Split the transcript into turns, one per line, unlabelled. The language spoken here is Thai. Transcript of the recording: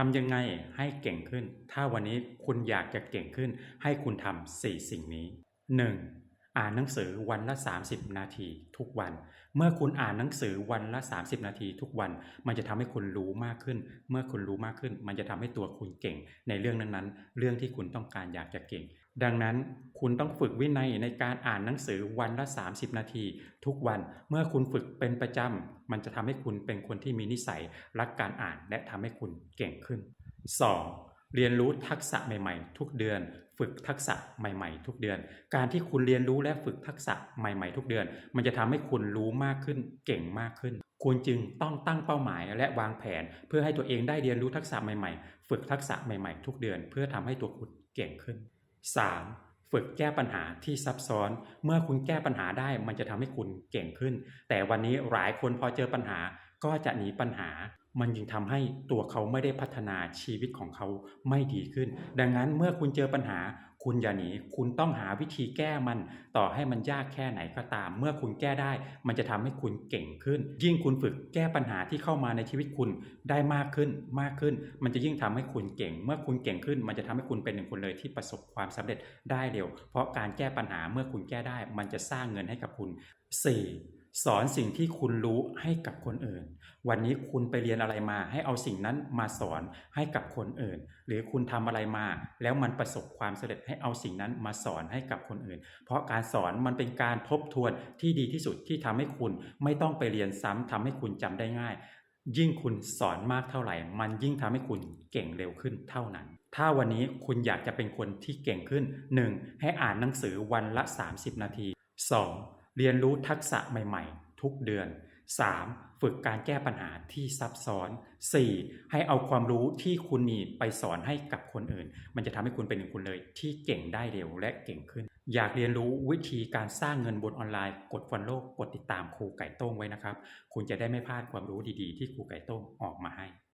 ทำยังไงให้เก่งขึ้น ถ้าวันนี้คุณอยากจะเก่งขึ้น ให้คุณทำสี่สิ่งนี้ 1. อ่านหนังสือวันละ 30 นาทีทุกวัน เมื่อคุณอ่านหนังสือวันละ 30 นาทีทุกวัน มันจะทำให้คุณรู้มากขึ้น เมื่อคุณรู้มากขึ้น มันจะทำให้ตัวคุณเก่ง ในเรื่องนั้นๆ เรื่องที่คุณต้องการอยากจะเก่ง ดังนั้นคุณต้องฝึกวินัยในการอ่านหนังสือวันละ 30 นาที ทุกวันเมื่อคุณฝึกเป็นประจำมันจะทำให้คุณเป็นคนที่มีนิสัยรักการอ่านและทำให้คุณเก่งขึ้น 2. เรียนรู้ทักษะใหม่ๆ ทุกเดือน ฝึกทักษะใหม่ๆ ทุกเดือน การที่คุณเรียนรู้และฝึกทักษะใหม่ๆ ทุกเดือน มันจะทำให้คุณรู้มากขึ้น เก่งมากขึ้นคุณจึงต้องตั้งเป้าหมายและวางแผน เพื่อให้ตัวเองได้เรียนรู้ทักษะใหม่ๆ ฝึกทักษะใหม่ๆ ทุกเดือน เพื่อทำให้ตัวคุณเก่งขึ้น 3. ฝึกแก้ปัญหาที่ซับซ้อน เมื่อคุณแก้ปัญหาได้มันจะทำให้คุณเก่งขึ้น แต่วันนี้หลายคนพอเจอปัญหาก็จะหนีปัญหา มันยิ่งทำให้ตัวเขาไม่ได้พัฒนาชีวิตของเขาไม่ดีขึ้น ดังนั้นเมื่อคุณเจอปัญหา คุณอย่าหนี คุณต้องหาวิธีแก้มัน ต่อให้มันยากแค่ไหนก็ตาม เมื่อคุณแก้ได้ มันจะทำให้คุณเก่งขึ้น ยิ่งคุณฝึกแก้ปัญหาที่เข้ามาในชีวิตคุณได้มากขึ้น มากขึ้น มันจะยิ่งทำให้คุณเก่ง เมื่อคุณเก่งขึ้น มันจะทำให้คุณเป็นหนึ่งคนเลยที่ประสบความสำเร็จได้เร็ว เพราะการแก้ปัญหาเมื่อคุณแก้ได้ มันจะสร้างเงินให้กับคุณ 4. สอนสิ่งที่คุณรู้ให้กับคนอื่น วันนี้คุณไปเรียนอะไรมา ให้เอาสิ่งนั้นมาสอนให้กับคนอื่น หรือคุณทำอะไรมา แล้วมันประสบความสำเร็จให้เอาสิ่งนั้นมาสอนให้กับคนอื่น เพราะการสอนมันเป็นการทบทวนที่ดีที่สุดที่ทำให้คุณไม่ต้องไปเรียนซ้ำทำให้คุณจำได้ง่าย ยิ่งคุณสอนมากเท่าไหร่ มันยิ่งทำให้คุณเก่งเร็วขึ้นเท่านั้นถ้าวันนี้คุณอยากจะเป็นคนที่เก่งขึ้น 1. ให้อ่านหนังสือวันละ 30 นาที 2. เรียนรู้ทักษะใหม่ๆ ทุกเดือน 3. ฝึกการแก้ปัญหาที่ซับซ้อน 4. ให้เอาความรู้ที่คุณมีไปสอนให้กับคนอื่น มันจะทำให้คุณเป็นหนึ่งคนเลยที่เก่งได้เร็วและเก่งขึ้น อยากเรียนรู้วิธีการสร้างเงินบนออนไลน์ กดฟันโลกกดติดตามครูไก่โต้งไว้นะครับ คุณจะได้ไม่พลาดความรู้ดีๆ ที่ครูไก่โต้งออกมาให้